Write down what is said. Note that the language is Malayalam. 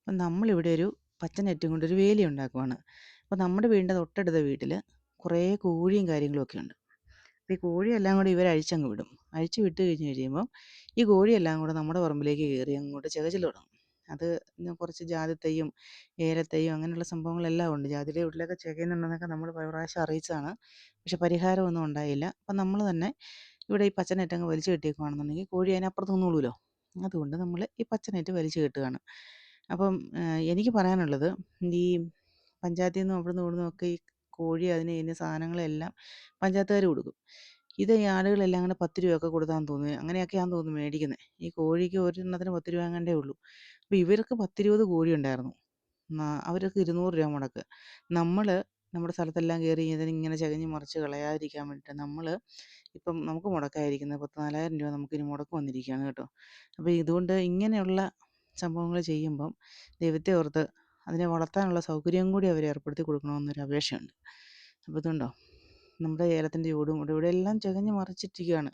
അപ്പം നമ്മളിവിടെ ഒരു പച്ച നെറ്റും കൊണ്ടൊരു വേലി ഉണ്ടാക്കുവാണ്. അപ്പോൾ നമ്മുടെ വീടിന്റെ തൊട്ടടുത്ത വീട്ടിൽ കുറേ കോഴിയും കാര്യങ്ങളും ഒക്കെ ഉണ്ട്. അപ്പോൾ ഈ കോഴിയെല്ലാം കൂടി ഇവർ അഴിച്ചങ്ങ് വിടും. അഴിച്ച് വിട്ട് കഴിഞ്ഞ് കഴിയുമ്പം ഈ കോഴിയെല്ലാം കൂടെ നമ്മുടെ പറമ്പിലേക്ക് കയറി അങ്ങോട്ട് ചകച്ചിൽ തുടങ്ങും. അത് കുറച്ച് ജാതിത്തെയും ഏലത്തെയും അങ്ങനെയുള്ള സംഭവങ്ങളെല്ലാം ഉണ്ട്. ജാതിയുടെ വീട്ടിലൊക്കെ ചകയുന്നുണ്ടെന്നൊക്കെ നമ്മൾ പ്രാവശ്യം അറിയിച്ചതാണ്. പക്ഷെ പരിഹാരമൊന്നും ഉണ്ടായില്ല. അപ്പം നമ്മൾ തന്നെ ഇവിടെ ഈ പച്ച നെറ്റ് അങ്ങ് വലിച്ചു കെട്ടിയേക്കുവാണെന്നുണ്ടെങ്കിൽ കോഴി അതിനപ്പുറത്ത് നിന്നോളൂല്ലോ. അതുകൊണ്ട് നമ്മൾ ഈ പച്ചനെറ്റ് വലിച്ചു കെട്ടുകയാണ്. അപ്പം എനിക്ക് പറയാനുള്ളത് ഈ പഞ്ചായത്തിൽ നിന്നും അവിടെ നിന്നും ഒക്കെ ഈ കോഴി അതിന് ഇതിന് സാധനങ്ങളെല്ലാം പഞ്ചായത്തുകാർ കൊടുക്കും. ഇത് ഈ ആളുകളെല്ലാം കൂടെ പത്ത് രൂപയൊക്കെ കൊടുത്താന്ന് തോന്നുന്നു. അങ്ങനെയൊക്കെയാന്ന് തോന്നുന്നു മേടിക്കുന്നത് ഈ കോഴിക്ക് ഒരെണ്ണത്തിന് പത്ത് രൂപ എങ്ങാണ്ടേ ഉള്ളൂ. അപ്പോൾ ഇവർക്ക് പത്തിരുപത് കോഴി ഉണ്ടായിരുന്നു. അവർക്ക് ഇരുന്നൂറ് രൂപ മുടക്ക്. നമ്മൾ നമ്മുടെ സ്ഥലത്തെല്ലാം കയറി ഇതിനിങ്ങനെ ചകഞ്ഞ് മറിച്ച് കളയാതിരിക്കാൻ വേണ്ടിയിട്ട് നമ്മൾ ഇപ്പം നമുക്ക് മുടക്കായിരിക്കുന്നത് പത്ത് നാലായിരം രൂപ നമുക്കിനി മുടക്ക് വന്നിരിക്കുകയാണ് കേട്ടോ. അപ്പോൾ ഇതുകൊണ്ട് ഇങ്ങനെയുള്ള സംഭവങ്ങൾ ചെയ്യുമ്പം ദൈവത്തെ ഓർത്ത് അതിനെ വളർത്താനുള്ള സൗകര്യം കൂടി അവർ ഏർപ്പെടുത്തി കൊടുക്കണമെന്നൊരു അപേക്ഷയുണ്ട്. അപ്പോൾ ഇതുണ്ടോ നമ്മുടെ ഏലത്തിന്റെ ചൂടും ഇവിടെ എല്ലാം ചകഞ്ഞ് മറിച്ചിട്ടിരിക്കുകയാണ്.